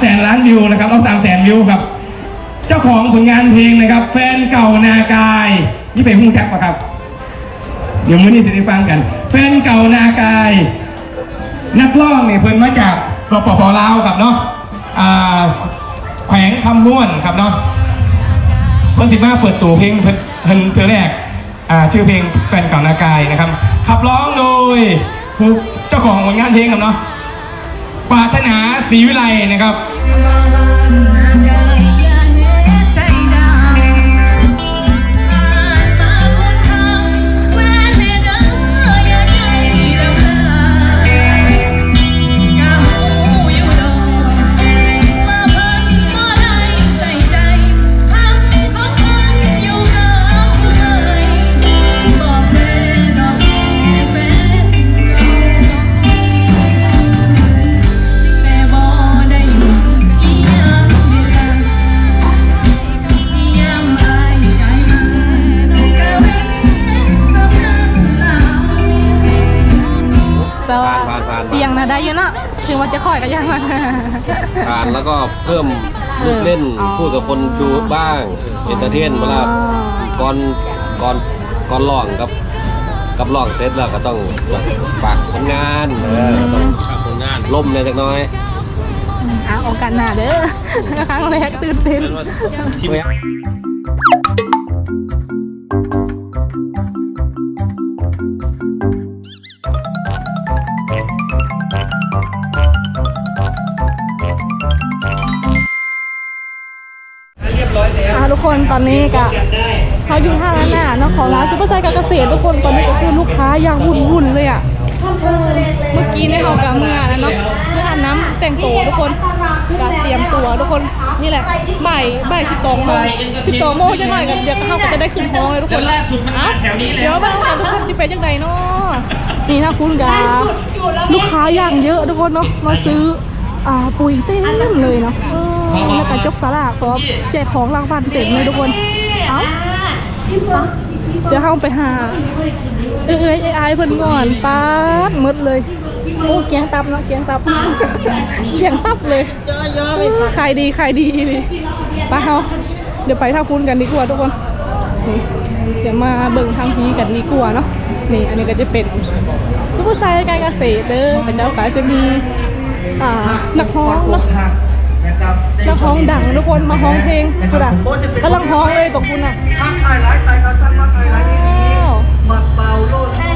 แสนล้านวิวนะครับเราสามแสนวิวครับ เจ้าของผลงานเพลงนะครับ แฟนเก่านากายนี่เป็นหูแท็กปะครับ เดี๋ยวมื้อนี้จะได้ฟังกัน แฟนเก่านากาย นักร้องเนี่ยเพิ่นมาจากสปปลาวครับเนาะอ่าแขวงคำม่วนครับเนาะเพิ่นสิมาเปิดตัวเพลงเพิ่นเธอแรกอ่าชื่อเพลงแฟนเก่านากายนะครับขับร้องโดยเจ้าของผลงานเพลงครับเนาะ ปรารถนาศรีวิไลนะครับ เพิ่มลูกเล่นอ๋อพูดกับคนดูบ้างเอนเตอร์เทนเวลาก่อนก่อนก่อนร้องกับกับร้องเสร็จแล้วก็ต้องฝากผลงานเออต้องฝากผลงานล่มเลยจักหน้อยอะโอกาสหน้าเด้อ ครั้งแรกตื่นเต้น ที่ คนตอนนี้ก็เขาอยู่ท่าร้านหน้าเนาะของร้านซุปเปอร์ไซด์การเกษตรทุกคนตอนนี้ก็คือลูกค้าอย่างวุ่นๆเลยอะเออเมื่อกี้เนี่ยเขากำงานแล้วเนาะเมื่ออาบน้ำแต่งตัวทุกคนก็เตรียมตัวทุกคนนี่แหละบ่ายบ่ายสิบสองโมงสิบสองโมงจะหน่อยกันเดี๋ยวเขาก็จะได้ขึ้นท้องเลยทุกคนอะเดี๋ยวบ้างกันทุกคนสิเป็นยังไงเนาะนี่นะคุณกาลูกค้าอย่างเยอะทุกคนเนาะมาซื้ออ่าปุ๋ยเต็มเลยเนาะเออ แล้วก็จกสลากพร้อมแจกของรางวัลเต็มเลยทุกคน เอ้าเดี๋ยวเข้าไปหา เอ้ยไอ้เพิ่นก่อนป๊าดหมดเลยโอ้เกียงตับเนาะเกียงตับเกียงตับเลยขายดีขายดีเลยไปเฮาเดี๋ยวไปท่าคุณกันดีกว่าทุกคนเดี๋ยวมาเบิ่งทางพีกันดีกว่าเนาะนี่อันนี้ก็จะเป็นซุปเปอร์ไซด์การเกษตรเด้อเป็นเจ้าขายจะมีอ่านักฮ้องเนาะ นักฮ้องดังทุกคนมาฮ้องเพลงคือแบบกำลังฮ้องเลยกับคุณอะฮักอายหลายใจก็สร้างมักอายหลายดีมักเบาโลด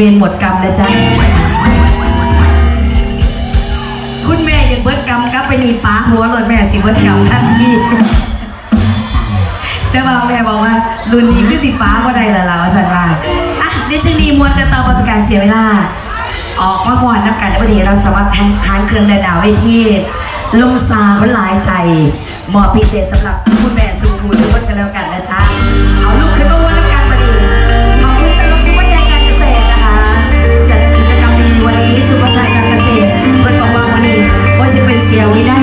เวรหมดกรรมนะจ๊ะ คุณแม่ยังเบิดกรรมกลับไปนี่ป้าหัวหล่นแม่สิเบิดกรรมทันทีแต่ว่าแม่บอกว่ารุ่นนี้คือสิป้าว่าใดละเราสันว่าอะในช่วงนี้มวลกันต่อประกาศเสียเวลา ออกมาฟอนนับกันวันนี้รับสมัครทางทางเครื่องแดนดาวเวทีลงซาคนหลายใจเหมอบพิเศษสำหรับคุณแม่สูบูทุกคนกันแล้วกันนะจ๊ะเอาลูกขึ้นมาวนนับกันมาดี ว่า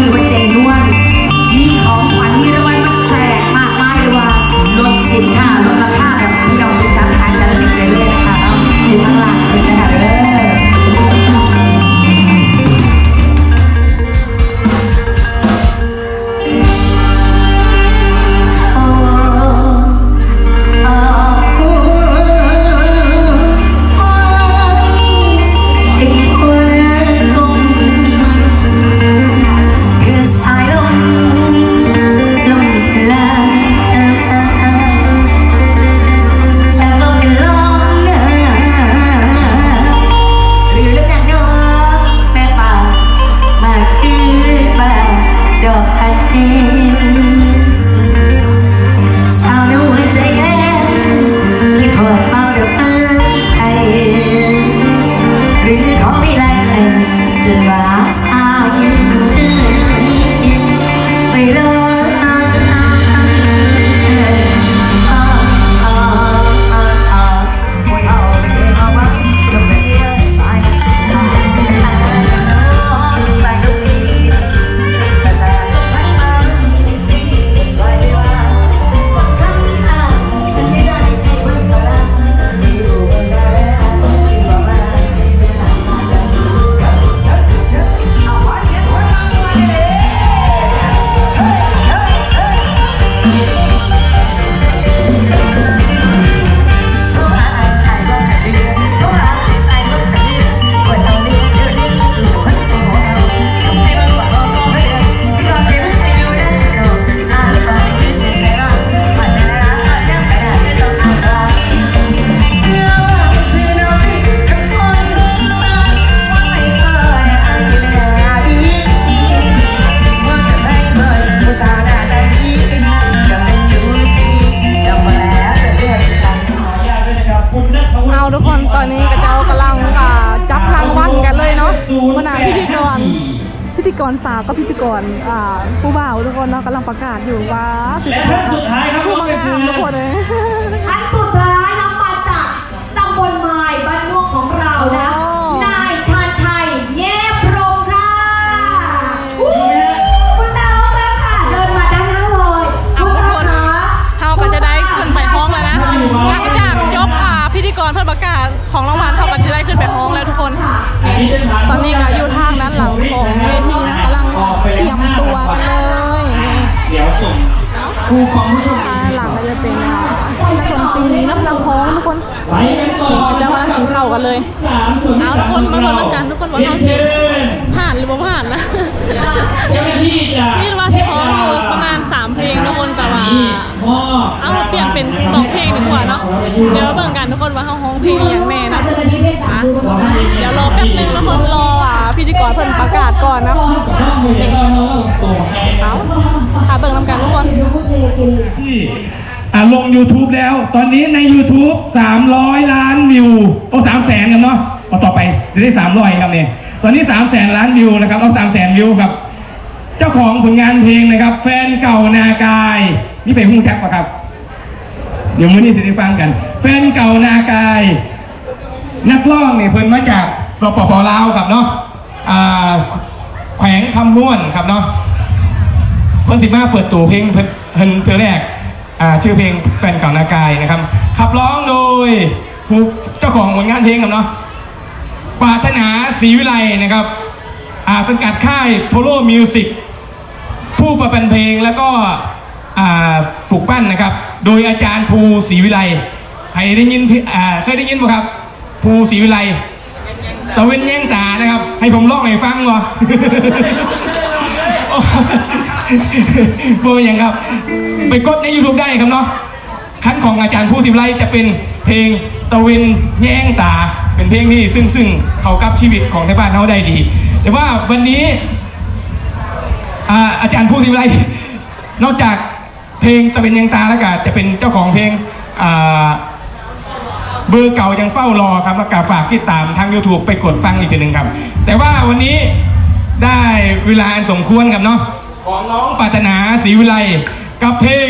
าะกำลังประกาศอยู่ว่าและท่านสุดท้ายครับผู้ก็มางคืงามอทุกคนเลยอันสุดท้ายน้องมาจากตำบลไม้บ้านม่วงของเรานะโอ้นายชาญชัยแย่พรหมค่ะอู้คุณดาวมาค่ะ เดินมาด้านหน้าเลยเอาทุกคนคะเขาก็จะได้ขึ้นไปห้องแล้วนะหลังจากจบอ่าพิธีกรเพื่อประกาศของรางวัลเขาก็จะได้ขึ้นไปห้องแล้วทุกคน ตอนนี้ก็อยู่ทางนั้นหลังของเวทีนะกำลังเตรียมตัวกันเลย ดี๋ยวส่งครูของผู้ชมทางหลังก็จะเป็นอ่านักดนตรีนักลำพ้องทุกคนไปกันต่อจะมากินข้าวกันเลยสามส่วนเอาทุกคนมาลุ้นกันทุกคนว่าเรียเขานเชิญผ่านหรือไม่ผ่านนะเจ้าหน้าที่จากนี่ว่าสิฮ้องอยู่ประมาณ3เพลงทุกคนแต่ว่ามอบเอามาเปลี่ยนเป็นสองเพลงดีกว่าเนาะเดี๋ยวมาเบิ่งกันทุกคนว่าเขาฮ้องเพลงอหย่างแน่นะอะเดี๋ยวรอแป๊บนึงทุกคนรออะพิธีกรเพิ่นประกาศก่อนนะต้องมือจะต้องเอาตัวให้ เบิ่งนำกันทุกคนที่อะลง YouTube แล้ว ตอนนี้ใน YouTube 300 ล้านวิว โอ้สามแสนกันเนาะเอาต่อไปจะได้ 300 ครับเนี่ยตอนนี้3แสนล้านวิวนะครับ เอา3แสนวิวครับ เจ้าของผลงานเพลงนะครับ แฟนเก่านากาย นี่เป็นฮู้แท็กปะครับ เดี๋ยวมื้อนี้จะได้ฟังกัน แฟนเก่านากาย นักร้องเนี่ยเพิ่นมาจากสปปลาวครับเนาะอ่าแขวงคำม่วนครับเนาะ เพิ่นสิมาเปิดตัวเพลงเพิ่นเธอแรกอ่าชื่อเพลงแฟนเก่านากายนะครับขับร้องโดยผู้เจ้าของผลงานเพลงครับเนาะปาถนาศรีวิไลนะครับอ่าสังกัดค่ายโพโลมิวสิกผู้ประพันธ์เพลงแล้วก็อ่าปลูกปั้นนะครับ โดยอาจารย์ภูศรีวิไลใครได้ยินอ่าเคยได้ยินป่ะครับ ภูศรีวิไลตะเวนแย่งตานะครับ ให้ผมร้องให้ฟังวะโอ้ บ่เป็นหยังครับ ไปกดใน YouTube ได้ครับเนาะขั้นของอาจารย์ผู้สิบไลจะเป็นเพลงตะเวนแย่งตา เป็นเพลงที่ซึ่งซึ่งเขากับชีวิตของไทยบ้านเขาได้ดี แต่ว่าวันนี้อาอาจารย์ผู้สิวิไลนอกจากเพลงตะเป็นยังตาแล้วก็จะเป็นเจ้าของเพลงเบอร์เก่ายังเฝ้ารอครับแล้วก็ฝากติดตามทาง YouTube ไปกดฟังอีกทีหนึ่งครับ แต่ว่าวันนี้ ได้เวลาอันสมควรครับเนาะของน้องปรารถนาศรีวิไลกับเพลง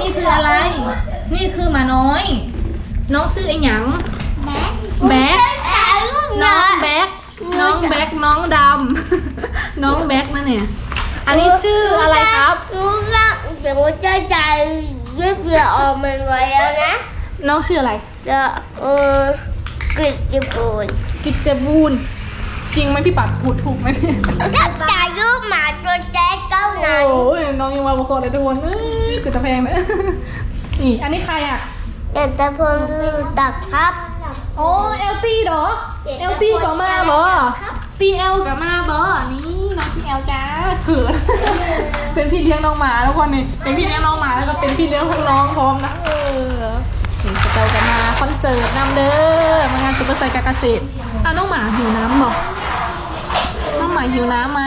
นี่คืออะไร นี่คือหมาน้อย น้องซื้อไอ้หยังแบ๊กแบ๊ก น้องแบ๊ก น้องแบ๊ก น้องดำ น้องแบ๊กนั่นเนี่ย อันนี้ชื่ออะไรครับรู้ละเดี๋ยวจะใจยึดเดี๋ยวออกมันไว้แล้วนะ น้องชื่ออะไรเดี๋เออกิจจบูนกิจจบูนจริงไหมพี่ปัดพูดถูกไหมเนี่ยจะจะยุบหมาตัวเจ๊านั้น โอ้ยน้องยังมาบอกคนเลยทุกคนเอ้ยคือตะแพงเลยนี่อันนี้ใครอะ เด็กตะพงดูตักครับ โอ้เอลตี้เหรอเอลตี้ก็มาบอตีเอลก็มาบอนี่น้องพี่เอลจ้าเขินเป็นพี่เลี้ยงน้องหมาทุกคนนี่เป็นพี่เลี้ยงน้องหมาแล้วก็เป็นพี่เลี้ยงทั้งน้องพร้อมนะเออนี่จะเจ้ากันมาคอนเสิร์ตนำเด้อมางานซุปเปอร์ไซค์การเกษตรอะน้องหมาหิวน้ำบอกน้องหมาหิวน้ำไหม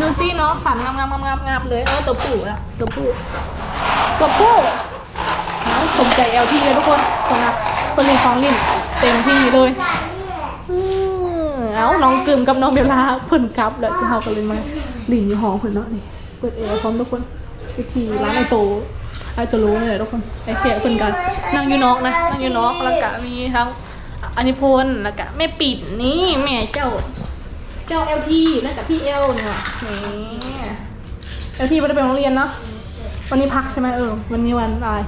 ดูสิน้องสันงามงามงามงามงามเลย เออตัวปู่ละตัวปู่ตัวปู่น้องสนใจเอลที่เลยทุกคนคนนะคนลินของลินเต็มที่เลยอืมเอ้าน้องกึมกับน้องเบลล่าเพิ่นครับแล้วสิเฮาก็เลยมาลินอยู่หอเพิ่นเนาะนี่เปิดแอร์พร้อมทุกคนไปขี่ร้านไอโตไอโตรู้นี่แหละทุกคนไอแขกเพิ่นกันนั่งอยู่นอกนะนั่งอยู่นอกแล้วก็มีทั้งอันิพนธ์แล้วก็แม่ปิ่นนี่แม่เจ้า เจ้าเอลทีแล้วกับพี่เอลเนี่ยนี่เอลทีไม่ได้ไปโรงเรียนเนาะวันนี้พักใช่ไหมเออ วันนี้วันอะไร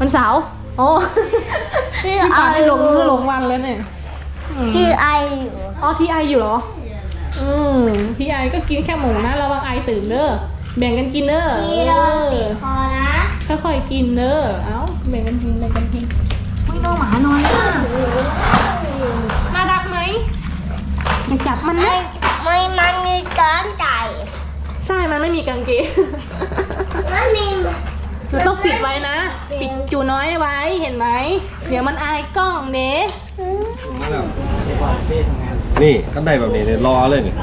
วันเสาร์โอ้ชื่อพี่ไอปาได้อลงยู่ลงวันแล้วเนี่ยอืมชื่อไออยู่อ๋อที่ไออยู่เหรอ อืมพี่ไอก็กินแค่หมูนะระวังไอตื่นเด้อแบ่งกันกินเด้อที่เราติดคอนะค่อยๆกินเด้อเอ้าแบ่งกันกินแบ่งกันกินไม่น้องหมานอนแล้วน่ารักไหม อยากจับมันไหมไม่มันมีก้อนใจใช่ มันไม่มีกางเกงมันมีเราต้องปิดไว้นะ ปิดจูน้อยไว้ เห็นไหม เดี๋ยวมันอายกล้องเด้นี่ขั้นได้แบบนี้เนี่ยรอเลยนี่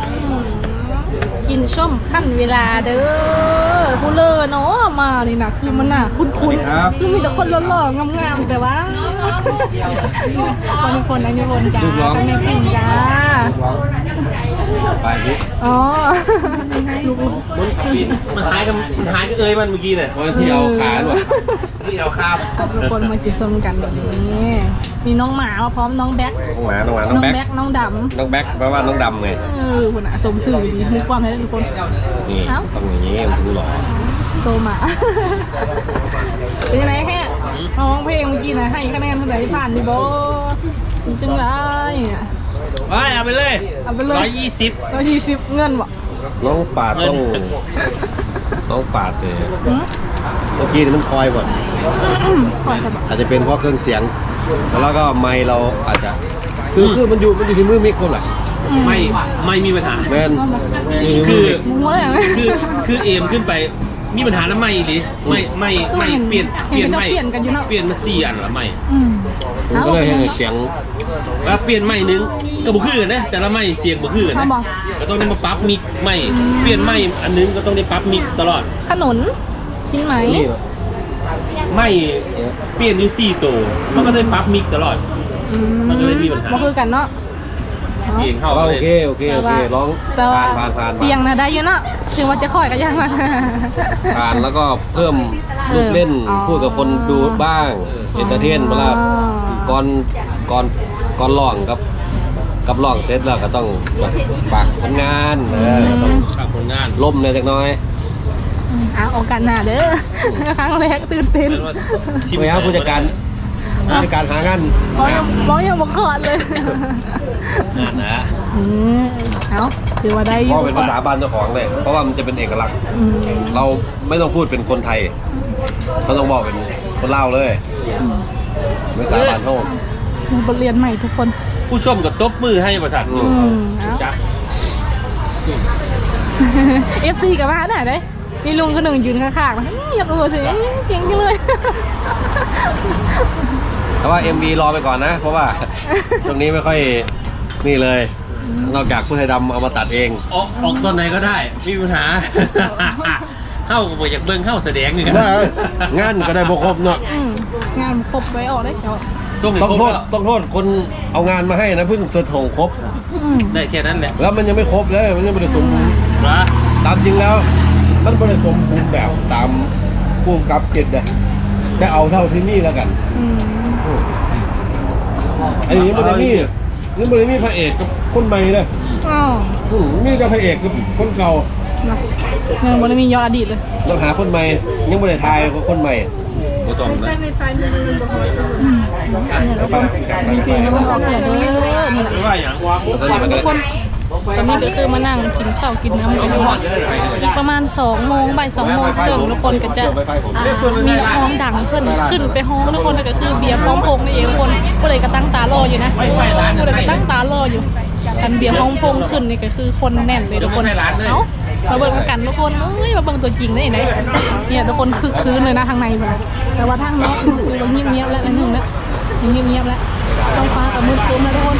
กินส้มขั้นเวลาเด้อผู้เลอเนาะมานี่นะคือมันน่ะคุ้นๆคือมีแต่คนหล่อๆงามๆแต่ว่าคนคนอันนี้คนจ้าข้างในปิ่นจ้าไปนี่อ๋อลูกมันหายกันมันหายกันเอ้ยมันเมื่อกี้เนี่ยวันที่เอาขาหนวดที่เอาข้ามทุกคนมากินส้มกันแบบนี้ มีน้องหมามาพร้อมน้องแบ็คน้องหมาน้องหมาน้น้อองงแบ็คแบ็คน้องดำน้องแบ็คแปลว่าน้องดำไงเออคุณอะสมสื่อดีมีความให้ทุกคน นี่เอ้า ต้องอย่างนี้มันถึงหล่อโซมา เป็นยังไงแค่ร้องเพลงเมื่อกี้นะให้คะแนนเท่าไหร่ผ่านดิโบจังไรเนี่ยไปเอาไปเลยเอาไปเลย ร้อยยี่สิบร้อยยี่สิบเงินวะน้องปาดต้องน้องปาดเลยหืมเมื่อกี้นี่มันคอยก่อนขอสบายอาจจะเป็นเพราะเครื่องเสียง แล้วก็ไมค์เราอาจจะคือคือมันอยู่มันอยู่ที่มือมิกคนแหละไม่ไม่มีปัญหาแม่นคือมึงว่าอย่างไรคือคือเอมขึ้นไปมีปัญหาแล้วไม่หรือไม่ไม่ไม่เปลี่ยนเปลี่ยนไม่เปลี่ยนกันอยู่เนอะเปลี่ยนมาสี่อันละไม่อืมมันก็เลยให้เสียงแล้วเปลี่ยนไม่นึงก็บุคือกันนะแต่ละไม่เสียงบุคือกันนะก็ต้องได้มาปรั๊บมิกไม่เปลี่ยนไม่อันนึงก็ต้องได้ปรั๊บมิกตลอดขนุนกินไหมนี่ ไม่เปลี่ยนอยู่สี่ตัวมันก็ได้ปรั๊บมิกตลอด อืมันก็เลยมีปัญหา บ่คือกันเนาะเสียงเข้าเอาเลโอยเคโอเคโอเคร้องแต่ว่าผ่านผ่านผ่านเสียงนะได้เยอะเนาะถึงว่าจะคอยก็ยังมา ผ่านแล้วก็เพิ่มลูกเล่นอ๋อพูดกับคนดูบ้างเอนเตอร์เทนเวลาอ๋อก่อนก่อนก่อนร้องกับ กับร้องเสร็จแล้วก็ต้องแบบฝากผลงานเออก็ต้องกับผลงาน ล่มเลยจักหน้อย อะโอกาสหน้าเด้อ ครั้งแรกตื่นเต้นแล้วว่าชิมพยายามผู้จัดการผู้จัดการหางานมองยังมองยังบอกก่อนเลยงานนะอืมเอาถือว่าได้อเพยู่ราะเป็นภาษาบ้านเจ้าของเลย เพราะว่ามันจะเป็นเอกลักษณ์อืมเราไม่ต้องพูดเป็นคนไทยเราต้องบอกเป็นคนลาวเลยภาษาบ้านเขามีบทเรียนใหม่ทุกคน ผู้ชมก็ตบมือให้ประสาทอือืมเอาจ้ะเอฟซีกับมาไหนได้ มีลุงคนหนึ่งยืนข้างๆนะอยากรู้สิเก่งจังเลย แต่ว่า MV รอไปก่อนนะ เพราะว่าช่วงนี้ไม่ค่อยนี่เลย นอกจากผู้ไทยดำเอามาตัดเอง ออกออกตอนไหนก็ได้ไม่มีปัญหา เข้ากับอยากเบิ้งเข้าแสดงหนึ่งนะงานก็ได้บครบเนาะอืมงานครบไว้ออกได้เดี๋ยวส่งให้ต้องครบโทษแล้วต้องโทษคนเอางานมาให้นะเพิ่งเสร็จส่งครบ อืมได้แค่นั้นแหละแล้วมันยังไม่ครบเลยมันยังไม่ได้สมบูรณ์นะตามจริงแล้ว มันไม่ได้สมบูรณ์แบบตามผู้กำกับเจ็ดเลยแจะเอาเท่าที่มีแล้วกันอืมอันนี้มันจะมีนี่มันจะมีพระเอกกับคนใหม่เลยอ้าวอืมมีแต่พระเอกกับคนเก่านะยังบ่ได้มียอดอดีตเลยต้องหาคนใหม่ยังไม่ได้ทายกับคนใหม่บ่ต้องนะเนี่ยทุกคนมีเพลงแล้วมันสักอย่างเด้อนี่แหละหรือว่าอย่างตอนนี้มันก็ทุกคน ตอนนี้ก็คือมานั่งกินข้าวกินน้ำกันอยู่อีกประมาณ2โมงบ่าย2โมงครึ่งทุกคนก็จะมีห้องดังขึ้นขึ้นไปห้องทุกคนก็คือเบียร์พร้อมพงนี่เองทุกคนก็เลยก็ตั้งตารออยู่นะก็เลยก็ตั้งตารออยู่กันเบียร์พร้อมพงขึ้นนี่ก็คือคนแน่นเลยทุกคนเอ้ามาเบิ่งกันทุกคนเอ้ยมาเบิ่งตัวจริงได้ไหนเนี่ยทุกคนคึกคืนเลยนะทางในมันแต่ว่าทางนอกคือว่าเงียบๆแล้วนิดนึงนะเงียบๆแล้วท้องฟ้ากับมืดครึ้มแล้วทุกคน